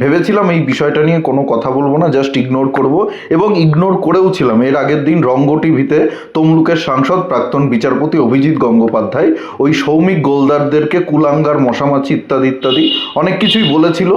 ভেবেছিলাম এই বিষয়টা নিয়ে কোনো কথা বলব না জাস্ট ইগনোর করব এবং ইগনোর করেও ছিলাম। এর আগের দিন রঙ্গ টিভিতে তমলুকের সাংসদ প্রাক্তন বিচারপতি অভিজিৎ গঙ্গোপাধ্যায় ওই সৌমিক গোলদারদেরকে কুলাঙ্গার, মশামাছি ইত্যাদি ইত্যাদি অনেক কিছুই বলেছিল।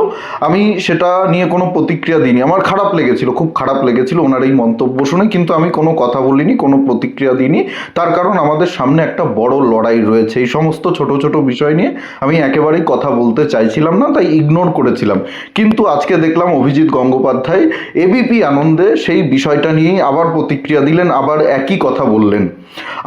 আমি সেটা নিয়ে কোনো প্রতিক্রিয়া দিইনি। আমার খারাপ লেগেছিল, খুব খারাপ লেগেছিল ওনার এই মন্তব্য শুনে, কিন্তু আমি কোনো কথা বলিনি, কোনো প্রতিক্রিয়া দিইনি। তার কারণ আমাদের সামনে একটা বড় লড়াই রয়েছে। এই সমস্ত ছোট ছোট বিষয় নিয়ে আমি একেবারেই কথা বলতে চাইছিলাম না, তাই ইগনোর করেছিলাম। কিন্তু আজকে দেখলাম অভিজিৎ গঙ্গোপাধ্যায় এবিপি আনন্দে সেই বিষয়টা নিয়েই আবার প্রতিক্রিয়া দিলেন, আবার একই কথা বললেন।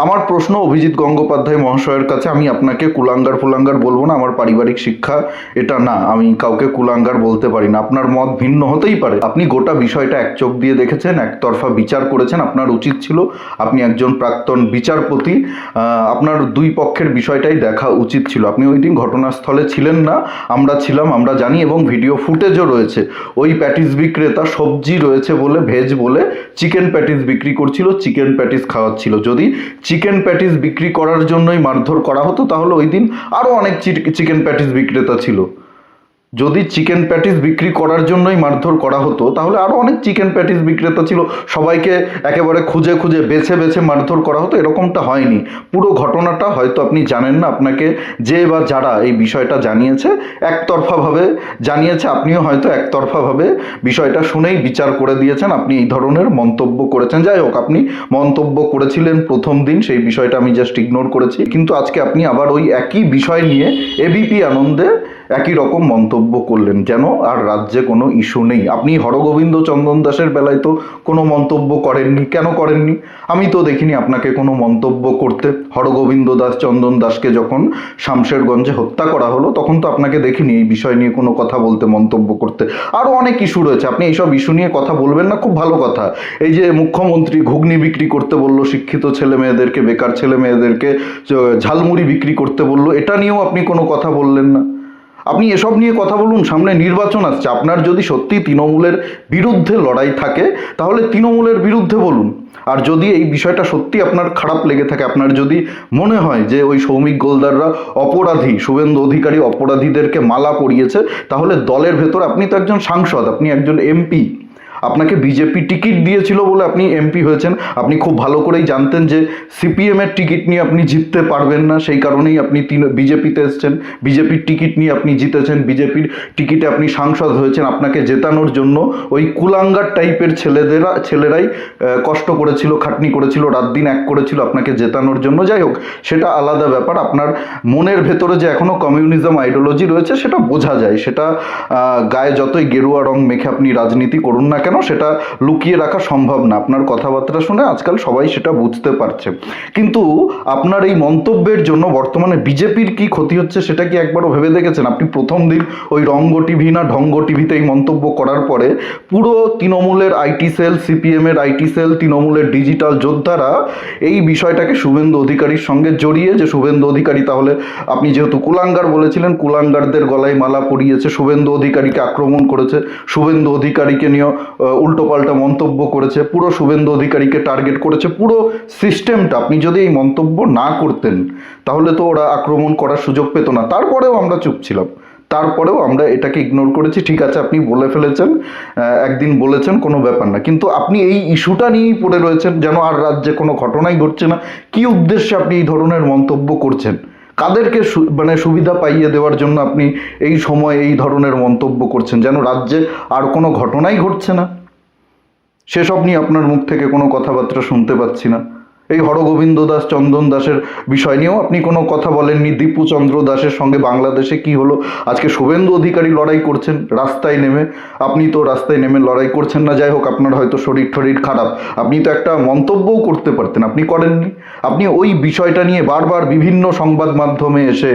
আমার প্রশ্ন অভিজিৎ গঙ্গোপাধ্যায় মহাশয়ের কাছে, আমি আপনাকে কুলাঙ্গার ফুলাঙ্গার বলব না, আমার পারিবারিক শিক্ষা এটা না, আমি কাউকে কুলাঙ্গার বলতে পারি না, আপনার মত ভিন্ন হতেই পারে। আপনি গোটা বিষয়টা এক চোখ দিয়ে দেখেছেন, একতরফা বিচার করেছেন, আপনার উচিত ছিল আপনি একজন প্রাক্তন বিচারপতি আপনার দুই পক্ষের বিষয়টাই দেখা উচিত ছিল। আপনি ওই দিন ঘটনাস্থলে ছিলেন না, আমরা ছিলাম, আমরা জানি এবং ভিডিও ফুটেজও রয়েছে। ওই প্যাটিস বিক্রেতা সবজি রয়েছে বলে, ভেজ বলে চিকেন প্যাটিস বিক্রি করছিল, চিকেন প্যাটিস খাওয়াচ্ছিল। যদি চিকেন প্যাটিস বিক্রি করার জন্যই মারধর করা হতো, তাহলে ওই দিন আরও অনেক চিকেন প্যাটিস বিক্রেতা ছিল। যদি চিকেন প্যাটিস বিক্রি করার জন্যই মারধর করা হতো, তাহলে আরও অনেক চিকেন প্যাটিস বিক্রেতা ছিল, সবাইকে একেবারে খুঁজে খুঁজে বেছে বেছে মারধর করা হতো, এরকমটা হয়নি। পুরো ঘটনাটা হয়তো আপনি জানেন না, আপনাকে যে বা যারা এই বিষয়টা জানিয়েছে, একতরফাভাবে জানিয়েছে, আপনিও হয়তো একতরফাভাবে বিষয়টা শুনেই বিচার করে দিয়েছেন, আপনি এই ধরনের মন্তব্য করেছেন। যাই হোক, আপনি মন্তব্য করেছিলেন প্রথম দিন, সেই বিষয়টা আমি জাস্ট ইগনোর করেছি। কিন্তু আজকে আপনি আবার ওই একই বিষয় নিয়ে এবিপি আনন্দে একই রকম মন্তব্য করলেন, যেন আর রাজ্যে কোনো ইস্যু নেই। আপনি হরগোবিন্দ চন্দন দাসের বেলায় তো কোনো মন্তব্য করেননি, কেন করেননি? আমি তো দেখিনি আপনাকে কোনো মন্তব্য করতে। হরগোবিন্দ দাস চন্দন দাসকে যখন শামশেরগঞ্জে হত্যা করা হলো, তখন তো আপনাকে দেখিনি এই বিষয় নিয়ে কোনো কথা বলতে, মন্তব্য করতে। আরও অনেক ইস্যু রয়েছে, আপনি এইসব ইস্যু নিয়ে কথা বলবেন না, খুব ভালো কথা। এই যে মুখ্যমন্ত্রী ঘুগনি বিক্রি করতে বলল, শিক্ষিত ছেলে মেয়েদেরকে, বেকার ছেলে মেয়েদেরকে, ঝালমুড়ি বিক্রি করতে বলল, এটা নিয়েও আপনি কোনো কথা বললেন না। আপনি এসব নিয়ে কথা বলুন, সামনে নির্বাচন আসছে। আপনার যদি সত্যি তৃণমূলের বিরুদ্ধে লড়াই থাকে, তাহলে তৃণমূলের বিরুদ্ধে বলুন। আর যদি এই বিষয়টা সত্যি আপনার খারাপ লেগে থাকে, আপনার যদি মনে হয় যে ওই সৌমিক গোলদাররা অপরাধী, শুভেন্দু অধিকারী অপরাধীদেরকে মালা পরিয়েছে, তাহলে দলের ভেতর আপনি তো একজন সাংসদ, আপনি একজন এমপি। আপনাকে বিজেপি টিকিট দিয়েছিল বলে আপনি এমপি হয়েছেন। আপনি খুব ভালো করেই জানতেন যে সিপিএমের টিকিট নিয়ে আপনি জিততে পারবেন না। সেই কারণেই আপনি বিজেপিতে এসছেন। বিজেপির টিকিট নিয়ে আপনি জিতেছেন। বিজেপির টিকিটে আপনি সাংসদ হয়েছেন আপনাকে জেতানোর জন্য। ওই কুলাঙ্গার টাইপের ছেলেদেরা, ছেলেরাই কষ্ট করেছিল, খাটনি করেছিল, রাত দিন এক করেছিল আপনাকে জেতানোর জন্য। যাই হোক, সেটা আলাদা ব্যাপার। আপনার মনের ভেতরে যে এখনও কমিউনিজম আইডিওলজি রয়েছে, সেটা বোঝা যায়। সেটা গায়ে যতই গেরুয়া রং মেখে আপনি রাজনীতি করুন না কেন সেটা লুকিয়ে রাখা সম্ভব না? আপনার কথাবার্তা শুনে আজকাল সবাই সেটা বুঝতে পারছে। কিন্তু আপনার এই মন্তব্যের জন্য বর্তমানে বিজেপির কি ক্ষতি হচ্ছে সেটা কি একবারও ভেবে দেখেছেন? আপনি প্রথম দিন ওই রঙ্গ টিভি না ঢঙ্গ টিভিতে এই মন্তব্য করার পরে পুরো তৃণমূলের আইটি সেল, সিপিএমের আইটি সেল, তৃণমূলের ডিজিটাল যোদ্ধারা এই বিষয়টাকে শুভেন্দু অধিকারীর সঙ্গে জড়িয়ে যে শুভেন্দু অধিকারী তাহলে আপনি যেহেতু কুলাঙ্গার বলেছিলেন, কুলাঙ্গারদের গলায় মালা পরিয়েছে, শুভেন্দু অধিকারীকে আক্রমণ করেছে, শুভেন্দু অধিকারীকে নিয়ে উল্টোপাল্টা মন্তব্য করেছে, পুরো শুভেন্দু অধিকারীকে টার্গেট করেছে, পুরো সিস্টেমটা আপনি যদি এই মন্তব্য না করতেন, তাহলে তো ওরা আক্রমণ করার সুযোগ পেত না। তারপরেও আমরা চুপ ছিলাম। তারপরেও আমরা এটাকে ইগনোর করেছি। ঠিক আছে, আপনি বলে ফেলেছেন একদিন বলেছেন, কোনো ব্যাপার না। কিন্তু আপনি এই ইস্যুটা নিয়েই পড়ে রয়েছেন, যেন আর রাজ্যে কোনো ঘটনাই ঘটছে না। কি উদ্দেশ্যে আপনি এই ধরনের মন্তব্য করছেন? কাদেরকে মানে সুবিধা পাইয়ে দেওয়ার জন্য আপনি এই সময় এই ধরনের মন্তব্য করছেন, যেন রাজ্যে আর কোনো ঘটনাই ঘটছে না? সেসব নিয়ে আপনার মুখ থেকে কোনো কথাবার্তা শুনতে পাচ্ছি না। এই হরগোবিন্দ দাস, চন্দন দাসের বিষয় নিয়েও আপনি কোনো কথা বলেননি। দীপু চন্দ্র দাসের সঙ্গে বাংলাদেশে কি হলো? আজকে শুভেন্দু অধিকারী লড়াই করছেন, রাস্তায় নেমে। আপনি তো রাস্তায় নেমে লড়াই করছেন না, যাই হোক, আপনার হয়তো শরীর টরীর খারাপ। আপনি তো একটা মন্তব্যও করতে পারতেন, আপনি করেননি। আপনি ওই বিষয়টা নিয়ে বারবার বিভিন্ন সংবাদ মাধ্যমে এসে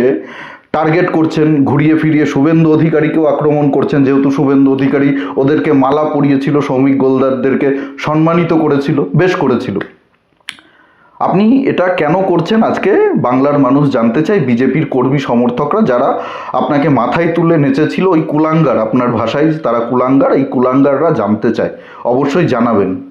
টার্গেট করছেন, ঘুরিয়ে ফিরিয়ে শুভেন্দু অধিকারীকেও আক্রমণ করছেন, যেহেতু শুভেন্দু অধিকারী ওদেরকে মালা পরিয়েছিল শ্রমিক গোলদারদেরকে সম্মানিত করেছিল, বেশ করেছিল। আপনি এটা কেন করছেন? আজকে বাংলার মানুষ জানতে চায়, বিজেপির কর্মী সমর্থকরা যারা আপনাকে মাথায় তুলে নেচেছিল, ওই কুলাঙ্গার, আপনার ভাষায় তারা কুলাঙ্গার, এই কুলাঙ্গাররা জানতে চায়। অবশ্যই জানাবেন।